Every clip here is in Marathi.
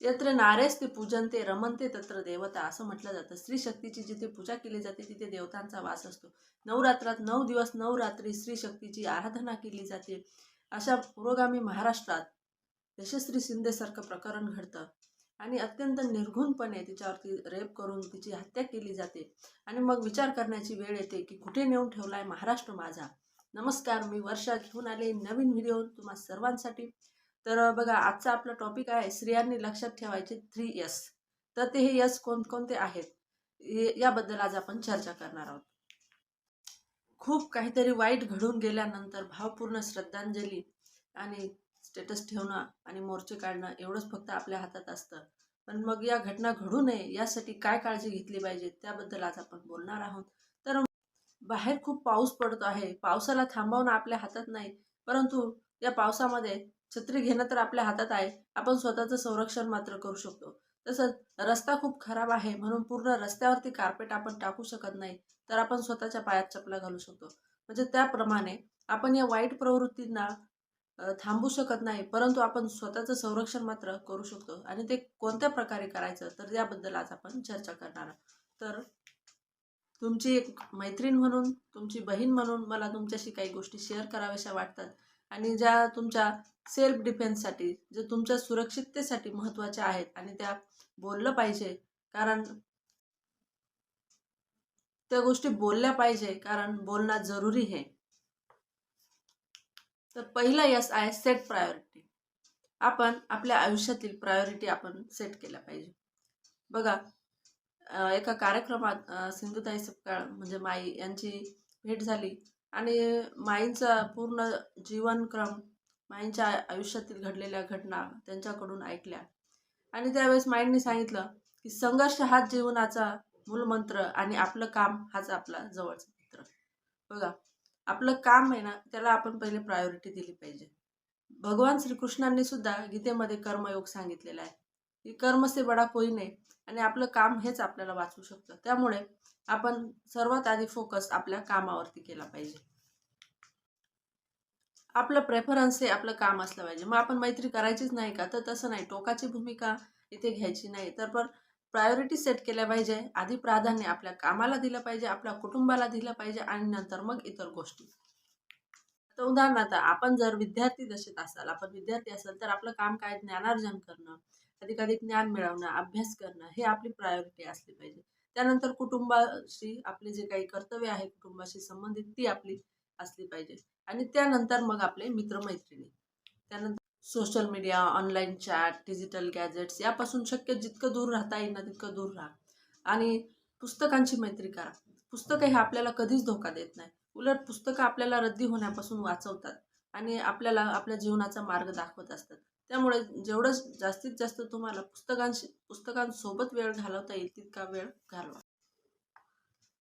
यत्र नारेस्ते पूजनते रमनते तत्र देवता असं म्हटलं जातं. स्त्री शक्तीची जिथे पूजा केली जाते तिथे देवतांचा वास असतो. नवरात्रात नऊ दिवस नऊ रात्री स्त्री शक्तीची आराधना केली जाते. अशा पुरोगामी महाराष्ट्रात यशस्वी शिंदेसारखं प्रकरण घडतं. आणि अत्यंत निर्घुणपणे तिच्यावरती रेप करून तिची हत्या केली जाते. आणि मग विचार करण्याची वेळ येते की कुठे नेऊन ठेवला आहे महाराष्ट्र माझा? नमस्कार मी वर्षा घेऊन आले नवीन व्हिडिओ तुम्हा सर्वांसाठी. तर बघा आजचा आपला टॉपिक आहे स्त्रियांनी लक्षात ठेवायचे थ्री यस तर ते हे यस कोणकोणते आहेत? याबद्दल आज आपण चर्चा करणार आहोत. खूप काहीतरी वाईट घडून गेल्यानंतर भावपूर्ण श्रद्धांजली आणि स्टेटस ठेवणं आणि मोर्चे काढणं एवढंच फक्त आपल्या हातात असतं. पण मग या घटना घडू नये यासाठी काय काळजी घेतली पाहिजे त्याबद्दल आज आपण बोलणार आहोत. तर बाहेर खूप पाऊस पडतो आहे. पावसाला थांबवणं आपल्या हातात नाही परंतु या पावसामध्ये छत्री घेणं तर आपल्या हातात आहे. आपण स्वतःचं संरक्षण मात्र करू शकतो. तसंच रस्ता खूप खराब आहे म्हणून पूर्ण रस्त्यावरती कार्पेट आपण टाकू शकत नाही तर आपण स्वतःच्या पायात चपला घालू शकतो. म्हणजे त्याप्रमाणे आपण या वाईट प्रवृत्तींना थांबू शकत नाही परंतु आपण स्वतःचं संरक्षण मात्र करू शकतो. आणि ते कोणत्या प्रकारे करायचं तर याबद्दल आज आपण चर्चा करणार तर तुमची एक मैत्रीण म्हणून तुमची बहीण म्हणून मला तुमच्याशी काही गोष्टी शेअर कराव्याशा वाटतात. आणि ज्या तुमच्या सेल्फ डिफेन्ससाठी जे तुमच्या सुरक्षिततेसाठी महत्त्वाच्या आहेत आणि त्या बोललं पाहिजे कारण त्या गोष्टी बोलल्या पाहिजे कारण बोलणं जरुरी आहे. तर पहिला यस आहे सेट प्रायोरिटी आपण आपल्या आयुष्यातील प्रायोरिटी आपण सेट केल्या पाहिजे. बघा एका कार्यक्रमात सिंधुताई सपकाळ म्हणजे माई यांची भेट झाली. आणि माईंचा पूर्ण जीवनक्रम माईंच्या आयुष्यातील घडलेल्या घटना त्यांच्याकडून ऐकल्या. आणि त्यावेळेस माईंनी सांगितलं की संघर्ष हाच जीवनाचा मूलमंत्र आणि आपलं काम हाच आपला जवळचा मित्र. बघा आपलं काम आहे ना त्याला आपण पहिले प्रायोरिटी दिली पाहिजे. भगवान श्रीकृष्णांनी सुद्धा गीतेमध्ये कर्मयोग सांगितलेला आहे. की कर्म से बडा कोई नाही आणि आपलं काम हेच आपल्याला वाचवू शकतं. त्यामुळे आपण सर्वात आधी फोकस आपल्या कामावरती केला पाहिजे. आपलं प्रेफरन्स हे आपलं काम असलं पाहिजे. मग आपण मैत्री करायचीच नाही का? तर तसं नाही. टोकाची भूमिका इथे घ्यायची नाही. तर पण प्रायोरिटी सेट केल्या पाहिजे. आधी प्राधान्य आपल्या कामाला दिलं पाहिजे आपल्या कुटुंबाला दिलं पाहिजे आणि नंतर मग इतर गोष्टी. तर उदाहरणार्थ आपण जर विद्यार्थी दशेत असाल आपण विद्यार्थी असाल तर आपलं काम काय? ज्ञानार्जन करणं अधिकाधिक ज्ञान मिळवणं अभ्यास करणं हे आपली प्रायोरिटी असली पाहिजे. त्यानंतर कुटुंबाशी आपले जे काही कर्तव्य आहे कुटुंबाशी संबंधित ती आपली असली पाहिजे. आणि त्यानंतर मग आपले मित्रमैत्रिणी. त्यानंतर social media online chat digital gadgets यापासून शक्य जितकं दूर राहता येईल ना तितकं दूर राहा. आणि पुस्तकांची मैत्री करा. पुस्तकं हे आपल्याला कधीच धोका देत नाही. उलट पुस्तकं आपल्याला रद्दी होण्यापासून वाचवतात आणि आपल्याला आपल्या जीवनाचा मार्ग दाखवत असतात. त्यामुळे जेवढं जास्तीत जास्त तुम्हाला पुस्तकांशी पुस्तकांसोबत वेळ घालवता येईल तितका वेळ घालवा.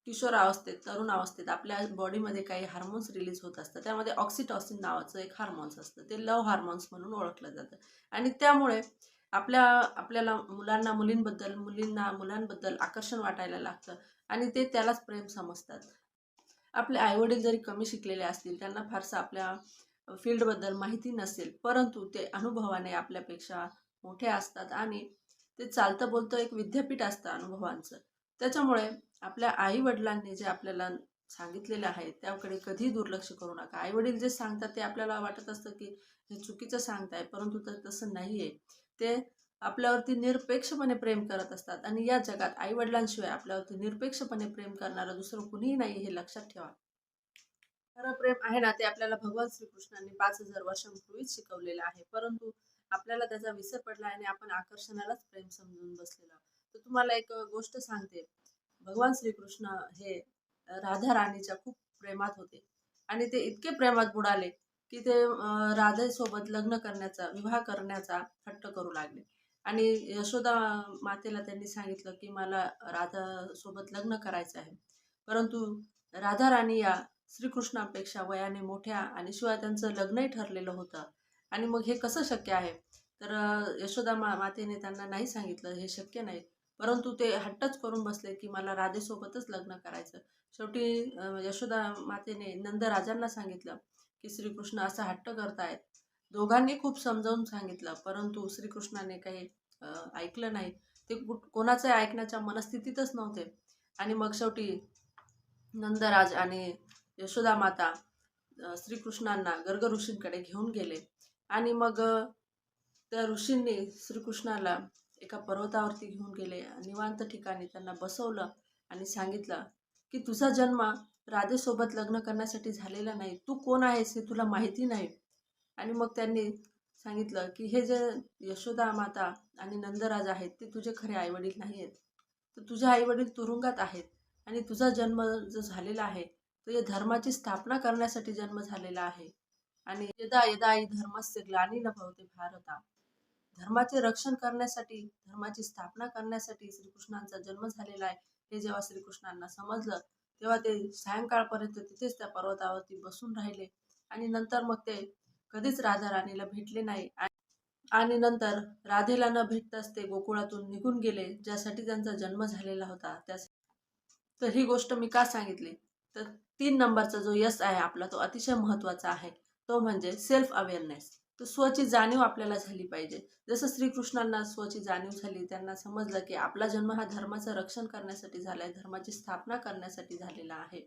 किशोर अवस्थेत तरुण अवस्थेत आपल्या बॉडीमध्ये काही हार्मोन्स रिलीज होत असतात. त्यामध्ये ऑक्सिटॉसिन नावाचं एक हार्मोन्स असतं. ते लव हार्मोन्स म्हणून ओळखलं जातं. आणि त्यामुळे आपल्या आपल्याला मुलांना मुलींबद्दल मुलींना मुलांबद्दल आकर्षण वाटायला लागतं. आणि ते त्यालाच प्रेम समजतात. आपले आईवडील जरी कमी शिकलेले असतील त्यांना फारसं आपल्या फील्डबद्दल माहिती नसेल परंतु ते अनुभवाने आपल्यापेक्षा मोठे असतात आणि ते चालतं बोलतं एक विद्यापीठ असतं अनुभवांचं. त्याच्यामुळे आपल्या आई वडिलांनी जे आपल्याला सांगितलेलं आहे त्याकडे कधी दुर्लक्ष करू नका. आई वडील जे सांगतात ते आपल्याला वाटत असतं की हे चुकीचं सांगताय परंतु तर तसं नाही आहे ते आपल्यावरती निरपेक्षपणे प्रेम करत असतात आणि या जगात आई वडिलांशिवाय आपल्यावरती निरपेक्षपणे प्रेम करणारं दुसरं कुणीही नाही हे लक्षात ठेवा. खरं प्रेम आहे ना ते आपल्याला भगवान श्रीकृष्णांनी पाच हजार वर्षांपूर्वीच शिकवलेलं आहे. परंतु आपल्याला त्याचा विसर पडला आणि आपण आकर्षणालाच प्रेम समजून बसलेलो तर तुम्हाला एक गोष्ट सांगते. भगवान श्रीकृष्ण हे राधा राणीच्या खूप प्रेमात होते. आणि ते इतके प्रेमात बुडाले की ते राधेसोबत लग्न करण्याचा विवाह करण्याचा हट्ट करू लागले. आणि यशोदा मातेला त्यांनी सांगितलं की मला राधासोबत लग्न करायचं आहे. परंतु राधा राणी या श्रीकृष्णापेक्षा वयाने मोठ्या आणि शिवाय त्यांचं लग्नही ठरलेलं होतं. आणि मग हे कसं शक्य आहे? तर यशोदा मा मातेने त्यांना नाही सांगितलं हे शक्य नाही. परंतु ते हट्टच करून बसले की मला राधेसोबतच लग्न करायचं. शेवटी यशोदा मातेने नंदराजांना सांगितलं की श्रीकृष्ण असं हट्ट करतायत. दोघांनी खूप समजावून सांगितलं परंतु श्रीकृष्णाने काही ऐकलं नाही. ते कुठ कोणाचं ऐकण्याच्या मनस्थितीतच नव्हते. आणि मग शेवटी नंदराज आणि यशोदा माता श्रीकृष्णांना गर्ग ऋषींकडे घेऊन गेले. आणि मग त्या ऋषींनी श्रीकृष्णाला एका पर्वतावरती घेऊन गेले. निवांत ठिकाणी त्यांना बसवलं आणि सांगितलं की तुझा जन्म राधेसोबत लग्न करण्यासाठी झालेला नाही. तू कोण आहेस हे तुला माहिती नाही. आणि मग त्यांनी सांगितलं की हे जे यशोदा माता आणि नंदराज आहेत ते तुझे खरे आईवडील नाही आहेत तर तुझे आईवडील तुरुंगात आहेत आणि तुझा जन्म जो झालेला आहे तो या धर्माची स्थापना करण्यासाठी जन्म झालेला आहे. आणि यदा यदा आई धर्मस्य न भवते भारता. धर्माचे रक्षण करण्यासाठी धर्माची स्थापना करण्यासाठी श्रीकृष्णांचा जन्म झालेला आहे. हे जेव्हा श्रीकृष्णांना समजलं तेव्हा ते सायंकाळपर्यंत तिथेच त्या पर्वतावरती बसून राहिले. आणि नंतर मग ते कधीच राधा राणीला भेटले नाही. आणि- आणि नंतर राधेला न भेटताच ते गोकुळातून निघून गेले ज्यासाठी त्यांचा जन्म झालेला होता. त्या तर ही गोष्ट मी का सांगितली? तर तीन नंबरचा जो यश आहे आपला तो अतिशय महत्त्वाचा आहे. तो म्हणजे सेल्फ अवेअरनेस तर स्वची जाणीव आपल्याला झाली पाहिजे. जसं श्रीकृष्णांना स्वची जाणीव झाली त्यांना समजलं की आपला जन्म हा धर्माचं रक्षण करण्यासाठी झाला आहे धर्माची स्थापना करण्यासाठी झालेला आहे.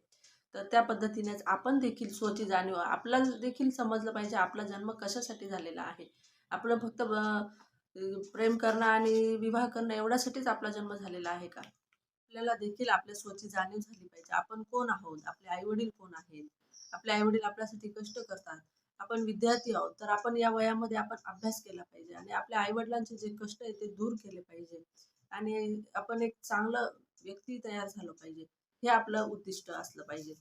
तर त्या पद्धतीनेच आपण देखील स्वची जाणीव आपला देखील समजलं पाहिजे आपला जन्म कशासाठी झालेला आहे. आपलं फक्त प्रेम करणं आणि विवाह करणं एवढ्यासाठीच आपला जन्म झालेला आहे का? आपल्याला देखील आपल्या स्वची जाणीव झाली पाहिजे. आपण कोण आहोत? आपले आईवडील कोण आहेत? आपले आईवडील आपल्यासाठी कष्ट करतात. आपण विद्यार्थी आहोत. तर आपण या वयामध्ये आपण अभ्यास केला पाहिजे आणि आपल्या आईवडिलांचे जे कष्ट आहे ते दूर केले पाहिजे. आणि आपण एक चांगलं व्यक्ती तयार झालं पाहिजे. हे आपलं उद्दिष्ट असलं पाहिजे.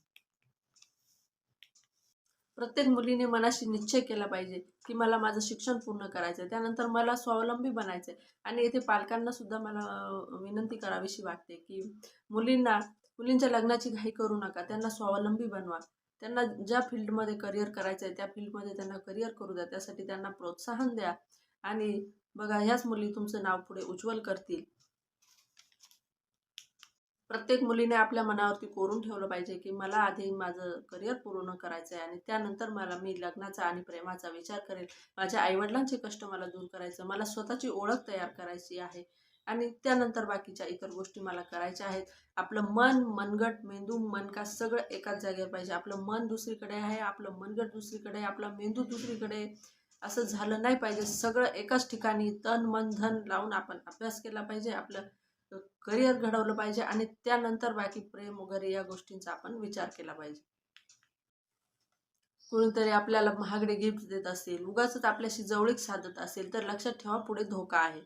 प्रत्येक मुलीने मनाशी निश्चय केला पाहिजे की मला माझं शिक्षण पूर्ण करायचं आहे त्यानंतर मला स्वावलंबी बनायचं आहे आणि येथे पालकांना सुद्धा मला विनंती करावीशी वाटते की मुलींना मुलींच्या लग्नाची घाई करू नका. त्यांना स्वावलंबी बनवा. त्यांना ज्या फील्डमध्ये करिअर करायचं आहे त्या फील्डमध्ये त्यांना करिअर करू द्या. त्यासाठी त्यांना प्रोत्साहन द्या. आणि बघा ह्याच मुली तुमचं नाव पुढे उज्ज्वल करतील. प्रत्येक मुलीने आपल्या मनावरती कोरून ठेवलं पाहिजे की मला आधी माझं करिअर पूर्ण करायचं आहे आणि त्यानंतर मला मी लग्नाचा आणि प्रेमाचा विचार करेल. माझ्या आईवडिलांचे कष्ट मला दूर करायचं मला स्वतःची ओळख तयार करायची आहे आणि त्यानंतर बाकीच्या इतर गोष्टी मला करायच्या आहेत. आपलं मन मनगट मेंदू मनका सगळं एकाच जागेवर पाहिजे. आपलं मन दुसरीकडे आहे आपलं मनगट दुसरीकडे आहे आपला मेंदू दुसरीकडे असं झालं नाही पाहिजे. सगळं एकाच ठिकाणी तन मन धन लावून आपण अभ्यास केला पाहिजे. आपलं करिअर घडवलं पाहिजे आणि त्यानंतर बाकी प्रेम वगैरे या गोष्टींचा आपण विचार केला पाहिजे. कोणीतरी आपल्याला महागडे गिफ्ट देत असेल उगाच आपल्याशी जवळीक साधत असेल तर लक्षात ठेवा पुढे धोका आहे.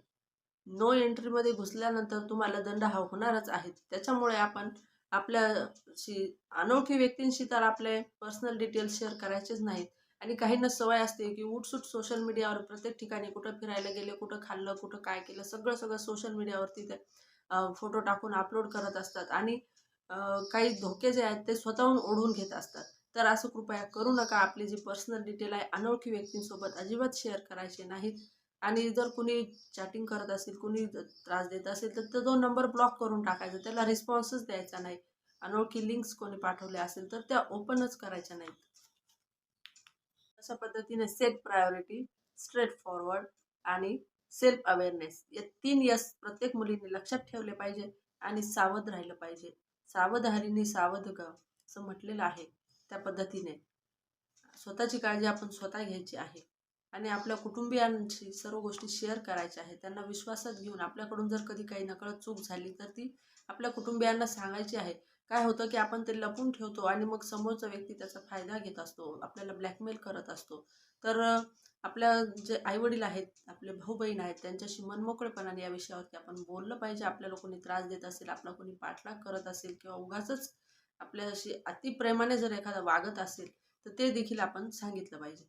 नो एंट्रीमध्ये घुसल्यानंतर तुम्हाला दंड हा होणारच आहे. त्याच्यामुळे आपण आपल्याशी अनोळखी व्यक्तींशी तर आपले पर्सनल डिटेल्स शेअर करायचेच नाहीत. आणि काहींना सवय असते की उठसूट सोशल मीडियावर प्रत्येक ठिकाणी कुठं फिरायला गेले कुठं खाल्लं कुठं काय केलं सगळं सगळं सोशल मीडियावरती ते फोटो टाकून अपलोड करत असतात. आणि काही धोके जे आहेत ते स्वतःहून ओढून घेत असतात. तर असं कृपया करू नका. आपली जी पर्सनल डिटेल आहे अनोळखी व्यक्तींसोबत अजिबात शेअर करायचे नाहीत. आणि जर कुणी चॅटिंग करत असेल कुणी त्रास देत असेल तर तो नंबर ब्लॉक करून टाकायचा. त्याला रिस्पॉन्सच द्यायचा नाही. अनोळखी लिंक्स कोणी पाठवले असेल तर त्या ओपनच करायच्या नाहीत. अशा पद्धतीने सेल्फ प्रायोरिटी स्ट्रेट फॉरवर्ड आणि सेल्फ अवेअरनेस या तीन यस प्रत्येक मुलीने लक्षात ठेवले पाहिजे आणि सावध राहिलं पाहिजे. सावध हरिणी सावध ग असं म्हटलेलं आहे त्या पद्धतीने. स्वतःची काळजी आपण स्वतः घ्यायची आहे आणि आपल्या कुटुंबियांशी सर्व गोष्टी शेअर करायच्या आहेत. त्यांना विश्वासात घेऊन आपल्याकडून जर कधी काही नकळत चूक झाली तर ती आपल्या कुटुंबियांना सांगायची आहे. काय होतं की आपण ते लपून ठेवतो आणि मग समोरचा व्यक्ती त्याचा फायदा घेत असतो आपल्याला ब्लॅकमेल करत असतो. तर आपल्या जे आईवडील आहेत आपले भाऊ बहीण आहेत त्यांच्याशी मनमोकळेपणाने या विषयावरती आपण बोललं पाहिजे. आपल्याला कोणी त्रास देत असेल आपला कोणी पाठलाग करत असेल किंवा उगाचच आपल्याशी अतिप्रेमाने जर एखादा वागत असेल तर ते देखील आपण सांगितलं पाहिजे.